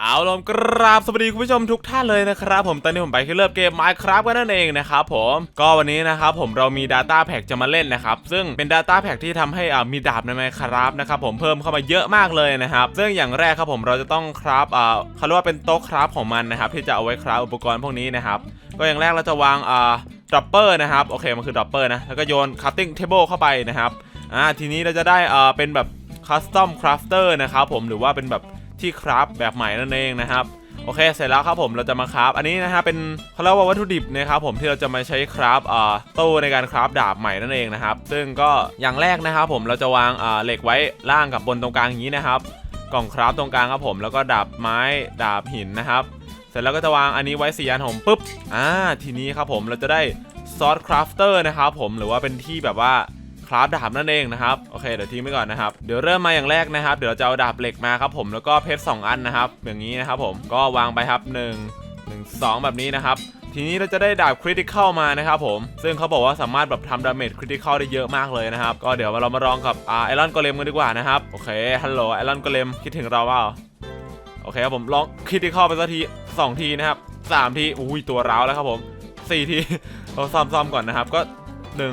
เอาลมกราบสวัสดีคุณผู้ชมทุกท่านเลยนะครับผมตอนนี้ผมไปที่เริ่มเกม Minecraft กันนั่นเองนะครับผมก็วันนี้นะครับผมเรามี Data Pack จะมาเล่นนะครับ ซึ่งเป็น Data Pack ที่ทำให้อ่ามีดาบใน Minecraft นะครับผมเพิ่มเข้ามาเยอะมากเลยนะครับ ซึ่งอย่างแรกครับผมเราจะต้องคราฟอ่าเขาเรียกว่าเป็นโต๊ะคราฟของมันนะครับที่จะเอาไว้คราฟอุปกรณ์พวกนี้นะครับก็อย่างแรกเราจะวางอ่าดรอปเปอร์นะครับโอเคมันคือดรอปเปอร์นะแล้วก็โยน cutting table เข้าไปนะครับอ่าทีนี้เราจะได้อ่าเป็นแบบ custom crafter นะครับผมหรือว่าเป็นแบบ ที่คราฟแบบใหม่นั่นเองนะครับโอเคเสร็จแล้วครับผมเราจะมาคราฟอันนี้นะฮะเป็นเขาเรียกว่าวัตถุดิบนะครับผมที่เราจะมาใช้คราฟอ่าตู้ในการคราฟดาบใหม่นั่นเองนะครับซึ่งก็อย่างแรกนะครับผมเราจะวางอ่าเหล็กไว้ล่างกับบนตรงกลางอย่างนี้นะครับ กล่องคราฟตรงกลางครับผมแล้วก็ดาบไม้ดาบหินนะครับ เสร็จแล้วก็จะวางอันนี้ไว้สี่อันผมปุ๊บอ่าทีนี้ครับผมเราจะได้ซอสคราฟเตอร์นะครับผมหรือว่าเป็นที่แบบว่า คราฟดาบนั่นเองนะครับโอเคเดี๋ยวทิ้งไปก่อนนะครับเดี๋ยวเริ่มมาอย่างแรกนะครับ เดี๋ยวเราจะเอาดาบเหล็กมาครับผมแล้วก็เพชรสองอันนะครับ อย่างนี้นะครับผมก็วางไปครับ1 1 2 แบบนี้นะครับทีนี้เราจะได้ดาบคริติคอลมานะครับผม ซึ่งเขาบอกว่าสามารถแบบทำดาเมจคริติคอลได้เยอะมากเลยนะครับ ก็เดี๋ยวเรามาลองกับไอรอนโกเลมกันดีกว่านะครับ โอเค ฮัลโหลไอรอนโกเลมคิดถึงเราเปล่า โอเคครับผมลองคริติคอลไปสักทีสองทีนะครับสามที อุ้ยตัวร้าวแล้วครับผมสี่ที เราซ่อมซ่อมก่อนนะครับ ก็หนึ่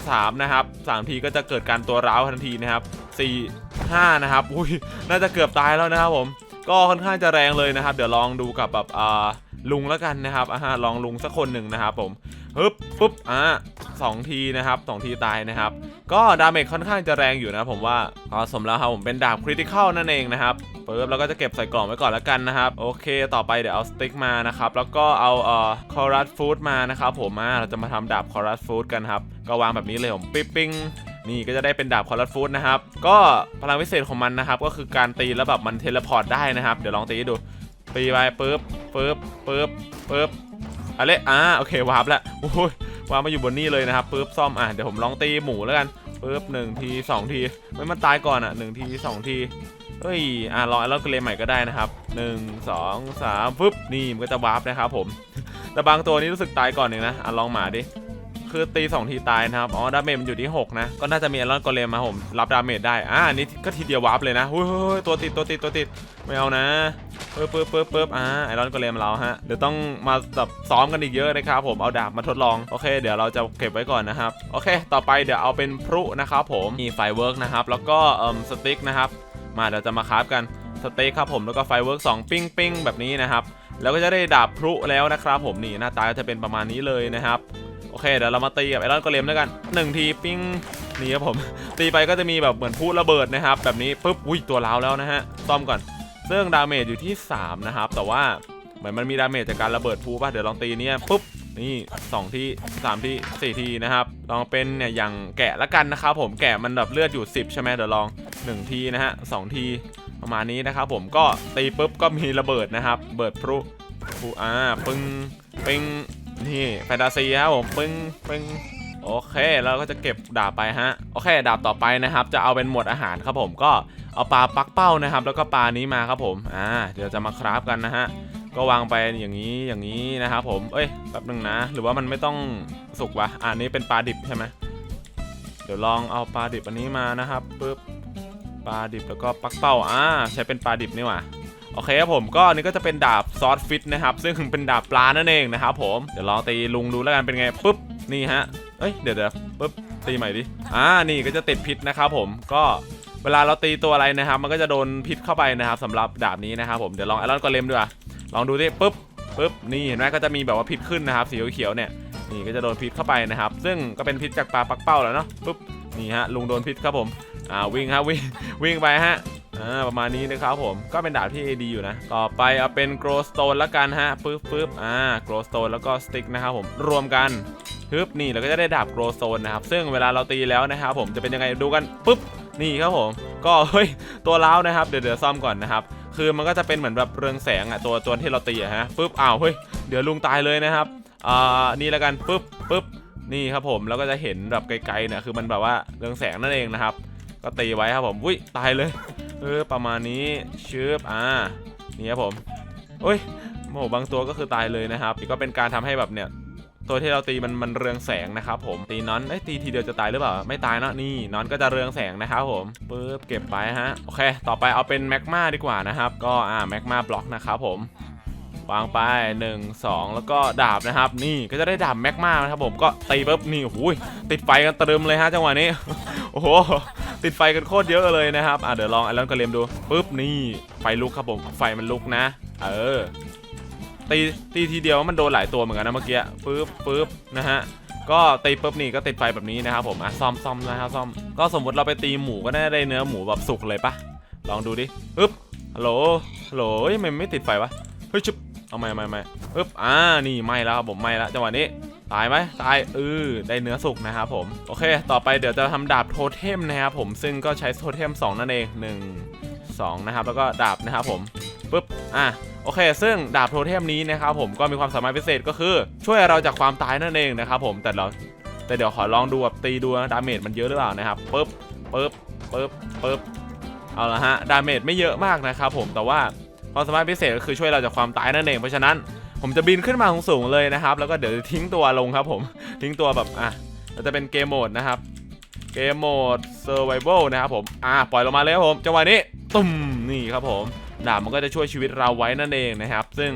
งสามนะครับสามทีก็จะเกิดการตัวร้าวทันทีนะครับสี่ห้านะครับ อุ้ย น่าจะเกือบตายแล้วนะครับผม ก็ค่อนข้างจะแรงเลยนะครับ เดี๋ยวลองดูกับแบบอ่าลุงแล้วกันนะครับอ่าลองลุงสักคนหนึ่งนะครับผม ฮึบปุ๊บอ่าสองทีนะครับสองทีตายนะครับ ก็ดาเมจค่อนข้างจะแรงอยู่นะผมว่าก็สมแล้วครับผมเป็นดาบคริติคอลนั่นเองนะครับปึ๊บแล้วก็จะเก็บใส่กล่องไว้ก่อนแล้วกันนะครับโอเค ต่อไปเดี๋ยวเอาสติ๊กมานะครับแล้วก็เอาเอ่อคอรัสฟูดมานะครับผมมาเราจะมาทำดาบคอรัสฟูดกันครับก็วางแบบนี้เลยผมปิ๊งปิ๊งนี่ก็จะได้เป็นดาบคอรัสฟูดนะครับก็พลังพิเศษของมันนะครับก็คือการตีแล้วแบบมันเทเลพอร์ตได้นะครับเดี๋ยวลองตีดูตีไปปึ๊บปึ๊บปึ๊บปึ๊บ อะไรอ่าโอเควาร์ปแล้วโอ้ยวาร์ปมาอยู่บนนี่เลยนะครับปึ๊บซ่อมอะเดี๋ยวผมลองตีหมูแล้วกันปึ๊บหนึ่งทีสองทีไม่มันตายก่อนอะหนึ่งทีสองทีเฮ้ยอะลองไอรอนเลมใหม่ก็ได้นะครับหนึ่งสองสามปึ๊บนี่มันก็จะวาร์ปนะครับผมแต่บางตัวนี้รู้สึกตายก่อนเองนะอะลองหมาดิ คือตีสองทีตายนะครับ อ๋อ ดาเมจมันอยู่ที่ 6 นะ ก็น่าจะมีไอรอนกอเลมมาผม รับดาเมจได้ อ่าอันนี้ก็ทีเดียววาร์ปเลยนะเฮ้ยตัวติดตัวติดตัวติด ไม่เอานะปึ๊บปึ๊บปึ๊บปึ๊บอ่า ไอรอนกอเลมเราฮะ เดี๋ยวต้องมาแบบซ้อมกันอีกเยอะนะครับผม เอาดาบมาทดลอง โอเค เดี๋ยวเราจะเก็บไว้ก่อนนะครับ โอเค ต่อไปเดี๋ยวเอาเป็นพลุนะครับผม มีไฟเวิร์กนะครับ แล้วก็เอ่มสติ๊กนะครับ มาเดี๋ยวจะมาคราฟกัน สเต็กครับผม แล้วก็ไฟเวิร์กสองปิ้งปิ้งแบบนี้นะครับ แล้วก็จะได้ดาบพลุแล้วนะครับผมนี่หน้าตาก็จะเป็นประมาณนี้เลยนะครับ โอเคเดี๋ยวเรามาตีกับไอรอนกอเลมด้วยกันหนึ่งทีปิ้งนี่ครับผม ตีไปก็จะมีแบบเหมือนพูดระเบิดนะครับ แบบนี้ปุ๊บอุ้ยตัวร้าวแล้วนะฮะซ่อมก่อนซึ่งดาเมจอยู่ที่ 3 นะครับ แต่ว่าเหมือนมันมีดาเมจจากการระเบิดพูป่ะเดี๋ยวลองตีเนี่ยปุ๊บนี่2ที่3ที่4ทีนะครับลองเป็นเนี่ยอย่างแกะละกันนะครับผมแกะมันแบบเลือดอยู่ 10 ใช่ไหมเดี๋ยวลอง 1 ทีนะฮะสองทีประมาณนี้นะครับผมก็ตีปุ๊บก็มีระเบิดนะครับเบิดพลุพลุอ่าปึ้งปึ้ง นี่แฟนตาซีครับผมปึ้งปึ้งโอเคแล้วก็จะเก็บดาบไปฮะโอเค ดาบต่อไปนะครับ จะเอาเป็นหมวดอาหารครับผมก็เอาปลาปักเป้านะครับ แล้วก็ปลานี้มาครับผมอ่าเดี๋ยวจะมาคราฟกันนะฮะก็วางไปอย่างนี้อย่างนี้นะครับผมเอ้ยแป๊บนึงนะ หรือว่ามันไม่ต้องสุกวะอะอันนี้เป็นปลาดิบใช่ไหมเดี๋ยวลองเอาปลาดิบอันนี้มานะครับปึ๊บปลาดิบแล้วก็ปักเป้าอ่าใช้เป็นปลาดิบนี่หว่า โอเคครับผมก็อันนี้ก็จะเป็นดาบซอสฟิตนะครับ ซึ่งเป็นดาบปลานั่นเองนะครับผมเดี๋ยวลองตีลุงดูแล้วกันเป็นไงปุ๊บนี่ฮะเอ้ยเดี๋ยวเดี๋ยวปุ๊บตีใหม่ดิอ่านี่ก็จะติดพิษนะครับผมก็เวลาเราตีตัวอะไรนะครับ มันก็จะโดนพิษเข้าไปนะครับสำหรับดาบนี้นะครับผมเดี๋ยวลองไอรอนกอเลมดูอะลองดูดิปุ๊บปุ๊บนี่เห็นไหมก็จะมีแบบว่าพิษขึ้นนะครับ สีเขียวเนี่ยนี่ก็จะโดนพิษเข้าไปนะครับ ซึ่งก็เป็นพิษจากปลาปักเป้าแล้วเนาะปุ๊บนี่ฮะลุงโดนพิษครับผมอ่าวิ่งฮะวิ่งวิ่งไปฮะ อ่าประมาณนี้นะครับผมก็เป็นดาบที่ดีอยู่นะ ต่อไปเอาเป็น grow stone ละกันฮะปึ๊บปึ๊บอ่า grow stone แล้วก็ stick นะครับผมรวมกันปึ๊บนี่เราก็จะได้ดาบ grow stone นะครับซึ่งเวลาเราตีแล้วนะครับผมจะเป็นยังไงดูกันปึ๊บนี่ครับผม ก็เฮ้ยตัวเล้านะครับเดี๋ยวเดี๋ยวซ่อมก่อนนะครับคือมันก็จะเป็นเหมือนแบบเรืองแสงอะตัวตัวที่เราตีอะฮะปึ๊บอ้าวเฮ้ยเดี๋ยวลุงตายเลยนะครับอ่านี่ล้วกันปึ๊บปึ๊บนี่ครับผมแล้วก็จะเห็นแบบไกลๆเนี่ยคือมันแบบว่าเรืองแสงนั่นเองนะครับก็ตีไว้ครับผมอุ้ยตายเลย เออประมาณนี้ชืบอ่านี่ครับผมโอ้ยโอ้โหบางตัวก็คือตายเลยนะครับนี่ก็เป็นการทำให้แบบเนี่ยตัวที่เราตีมันมันเรืองแสงนะครับผมตีนอนไอ้ยตีทีเดียวจะตายหรือเปล่าไม่ตายเนอะนี่นอนก็จะเรืองแสงนะครับผมปึ๊บเก็บไปฮะโอเค ต่อไปเอาเป็นแมกมาดีกว่านะครับก็อ่าแมกมาบล็อกนะครับผมวางไป 1 2 แล้วก็ดาบนะครับ นี่ก็จะได้ดาบแมกมานะครับผมก็ตีปุ๊บนี่โอ้โหติดไฟกันตรึมเลยฮะจังหวะนี้โอ้โห ติดไฟกันโคตรเยอะเลยนะครับอะเดี๋ยวลองไอรอนกระเลมดูปุ๊บนี่ไฟลุกครับผมไฟมันลุกนะ เออตีตีทีเดียวมันโดนหลายตัวเหมือนกันนะเมื่อกี้ปุ๊บปุ๊บนะฮะก็ตีปุ๊บนี่ก็ติดไฟแบบนี้นะครับผมอะซ่อมซ่อมนะครับซ่อมก็สมมติเราไปตีหมูก็น่าได้เนื้อหมูแบบสุกเลยปะลองดูดิปึ๊บฮัลโหลฮัลโหลไมไม่ติดไฟวะเฮ้ยชุบเอาไม่ไม่ไม่ปึ๊บอ่านี่ไหม้แล้วครับผมไหม้แล้วจังหวะนี้ ตายไหมตายเออได้เนื้อสุกนะครับผม โอเค ต่อไปเดี๋ยวจะทำดาบโทเทมนะครับผมซึ่งก็ใช้โทเทม 2 นั่นเอง1 2นะครับแล้วก็ดาบนะครับผมปึ๊บอะโอเค ซึ่งดาบโทเทมนี้นะครับผมก็มีความสามารถพิเศษก็คือ ช่วยเราจากความตายนั่นเองนะครับผมแต่เราแต่เดี๋ยวขอลองดูแบบตีดูนะดาเมจมันเยอะหรือเปล่านะครับปึ๊บปึ๊บปึ๊บปึ๊บเอาละฮะดาเมจไม่เยอะมากนะครับผมแต่ว่าความสามารถพิเศษก็คือช่วยเราจากความตายนั่นเองเพราะฉะนั้น ผมจะบินขึ้นมาสูงๆเลยนะครับ แล้วก็เดี๋ยวทิ้งตัวลงครับผม ทิ้งตัวแบบอะเราจะเป็นเกมโหมดนะครับ เกมโหมด Survival นะครับผม อะปล่อยลงมาเลยครับผม จังหวะนี้ ตุ้มนี่ครับผม ดาบมันก็จะช่วยชีวิตเราไว้นั่นเองนะครับ ซึ่ง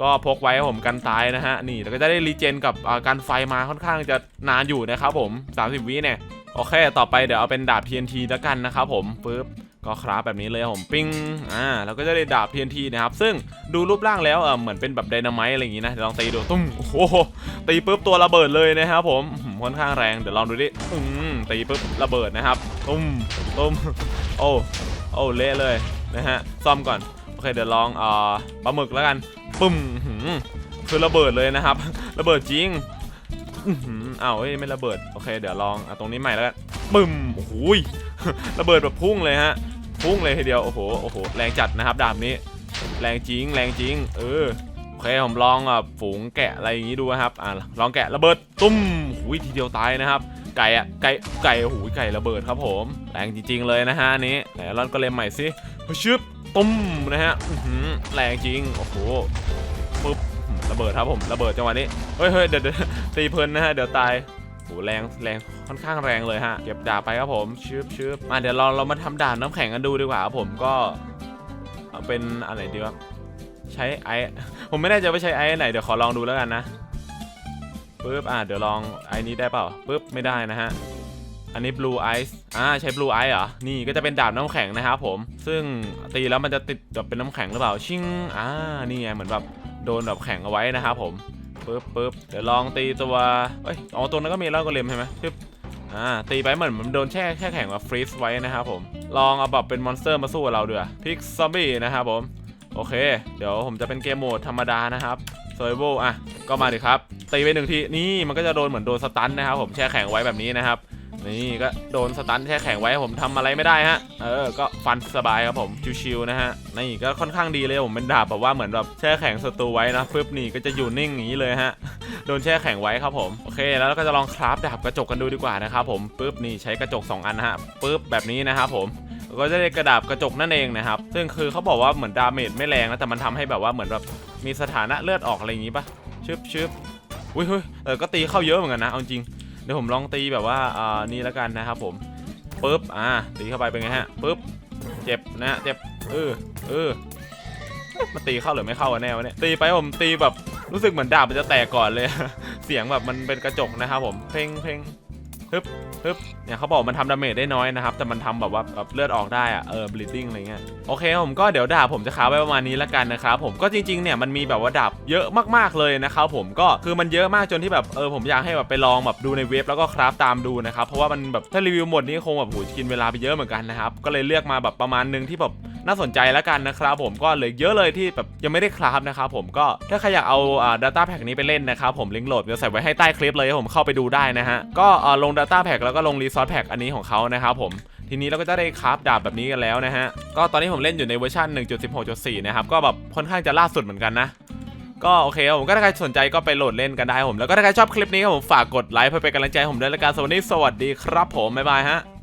ก็พกไว้ผมกันตายนะฮะ นี่แล้วก็จะได้รีเจนกับการไฟมาค่อนข้างจะนานอยู่นะครับผม 30 วิเนี่ย โอเค ต่อไปเดี๋ยวเอาเป็นดาบ TNT แล้วกันนะครับผมปึ๊บ ก็คราฟแบบนี้เลยผมปิ้งอ่าแล้วก็จะได้ดาบ TNT นะครับ ซึ่งดูรูปร่างแล้วเออเหมือนเป็นแบบไดนาไมต์อะไรอย่างงี้นะเดี๋ยวลองตีดูตุ้มโอ้โหตีปุ๊บตัวระเบิดเลยนะครับผมค่อนข้างแรงเดี๋ยวลองดูดิอืมตีปุ๊บระเบิดนะครับตุ้มตุ้มโอ้โอ้เละเลยนะฮะซ่อมก่อนโอเคเดี๋ยวลองเอ่อปลาหมึกแล้วกันปึ้มคือระเบิดเลยนะครับ ระเบิดจริงอ้าวเฮ้ยไม่ระเบิด โอเค เดี๋ยวลองอตรงนี้ใหม่แล้วกันปึ้มโอ้ยระเบิดแบบพุ่งเลยฮะ พุ่งเลยทีเดียว โอ้โห โอ้โห แรงจัดนะครับดาบนี้ แรงจริง แรงจริง เออ โอเค ผมลองอะฝูงแกะอะไรอย่างงี้ดูนะครับ อ่าลองแกะระเบิด ตุ้มหุยทีเดียวตายนะครับ ไก่อะไก่ ไก่โอ้โหไก่ระเบิดครับผม แรงจริง ๆ เลยนะฮะนี้ไหนรอนก็เล่มใหม่สิชึบตุ้มนะฮะแรงจริง โอ้โหปึ๊บ ระเบิดครับผม ระเบิดจังหวะนี้ เฮ้ยเฮ้ยเดี๋ยวตีเพลินนะฮะ เดี๋ยวตาย โหแรงแรงค่อนข้างแรงเลยฮะ เก็บดาบไปครับผมชึบชึบมาเดี๋ยวเราเรามาทำดาบน้ำแข็งกันดูดีกว่าครับผมก็เป็นอะไรดีวะใช้ไอผมไม่แน่ใจว่าใช้ไอไหนเดี๋ยวขอลองดูแล้วกันนะปึ๊บอะเดี๋ยวลองไอนี้ได้เปล่าปึ๊บไม่ได้นะฮะอันนี้ blue ice อ่าใช้ blue ice เหรอ นี่ก็จะเป็นดาบน้ำแข็งนะครับผม ซึ่งตีแล้วมันจะติดแบบเป็นน้ำแข็งหรือเปล่า ชิง อ่า นี่ไงเหมือนแบบโดนแบบแข็งเอาไว้นะครับผม ปึ๊บปึ๊บเดี๋ยวลองตีตัวเอ้ยอ๋อตัวนั้นก็มีแล้วก็เลมใช่ไหมปึ๊บอ่าตีไปเหมือนมันโดนแช่แช่แข็งว่าฟรีซไว้นะครับผม ลองเอาแบบเป็นมอนสเตอร์มาสู้กับเราด้วยพิกซอมบี้นะครับผม โอเค เดี๋ยวผมจะเป็นเกมโหมดธรรมดานะครับเซอร์ v วอะ ก็มาดิครับ ตีไปหนึ่งที นี่มันก็จะโดนเหมือนโดนสตันนะครับผมแช่แข็งไว้แบบนี้นะครับ นี่ก็โดนสตันแช่แข็งไว้ผมทำอะไรไม่ได้ฮะ เออ ก็ฟันสบายครับผม ชิวๆนะฮะ นี่ก็ค่อนข้างดีเลยผมเป็นดาบแบบว่าเหมือนแบบแช่แข็งศัตรูไว้นะปึ๊บนี่ก็จะอยู่นิ่งอย่างนี้เลยฮะ โดนแช่แข็งไว้ครับผม โอเค แล้วก็จะลองคราฟดาบกระจกกันดูดีกว่านะครับผมปึ๊บนี่ใช้กระจก 2 อันนะฮะปึ๊บแบบนี้นะครับผมก็จะได้กระดาบกระจกนั่นเองนะครับ ซึ่งคือเขาบอกว่าเหมือนดาเมจไม่แรงนะ แต่มันทำให้แบบว่าเหมือนแบบมีสถานะเลือดออกอะไรอย่างงี้ปะชึบชึบอุ้ยเฮ้ยเออก็ตีเข้าเยอะเหมือนกันนะ เอาจริง เดี๋ยวผมลองตีแบบว่าอ่านี่แล้วกันนะครับผมปึ๊บอ่าตีเข้าไปเป็นไงฮะปึ๊บเจ็บนะเจ็บเออเออมันตีเข้าหรือไม่เข้ากันแน่วะเนี่ยตีไปผมตีแบบรู้สึกเหมือนดาบมันจะแตกก่อนเลย เสียงแบบมันเป็นกระจกนะครับผม เพ่งเพ่ง ฮึบฮึบเนี่ยเขาบอกมันทำดาเมจได้น้อยนะครับ แต่มันทำแบบว่าแบบเลือดออกได้อะเออ bleeding อะไรเงี้ย โอเคผมก็เดี๋ยวดาบผมจะค้าไว้ประมาณนี้ล้วกันนะครับผม ก็จริงๆ เนี่ยมันมีแบบว่าดาบเยอะมากๆ เลยนะครับผม ก็คือมันเยอะมากจนที่แบบเออผมอยากให้แบบไปลองแบบดูในเว็บแล้วก็คราฟตามดูนะครับ เพราะว่ามันแบบถ้ารีวิวหมดนี้คงแบบโหกินเวลาไปเยอะเหมือนกันนะครับ ก็เลยเลือกมาแบบประมาณหนึงที่แบบ น่าสนใจแล้วกันนะครับผมก็เหลือเยอะเลยที่แบบยังไม่ได้คราฟนะครับผมก็ถ้าใครอยากเอาอ่า data pack นี้ไปเล่นนะครับผมลิงก์โหลดเดี๋ยวใส่ไว้ให้ใต้คลิปเลยผมเข้าไปดูได้นะฮะก็อ่าลง data pack แล้วก็ลง resource pack อันนี้ของเขานะครับผมทีนี้เราก็จะได้คราฟดาบแบบนี้กันแล้วนะฮะก็ตอนนี้ผมเล่นอยู่ในเวอร์ชัน1.16.4 นะครับก็แบบค่อนข้างจะล่าสุดเหมือนกันนะก็โอเคผมก็ถ้าใครสนใจก็ไปโหลดเล่นกันได้ผมแล้วก็ถ้าใครชอบคลิปนี้ครับผมฝากกดไลค์เพื่อเป็นกำลังใจให้ผมด้วยละกันสวัสดีสวัสดีครับผมบ๊ายบายฮะ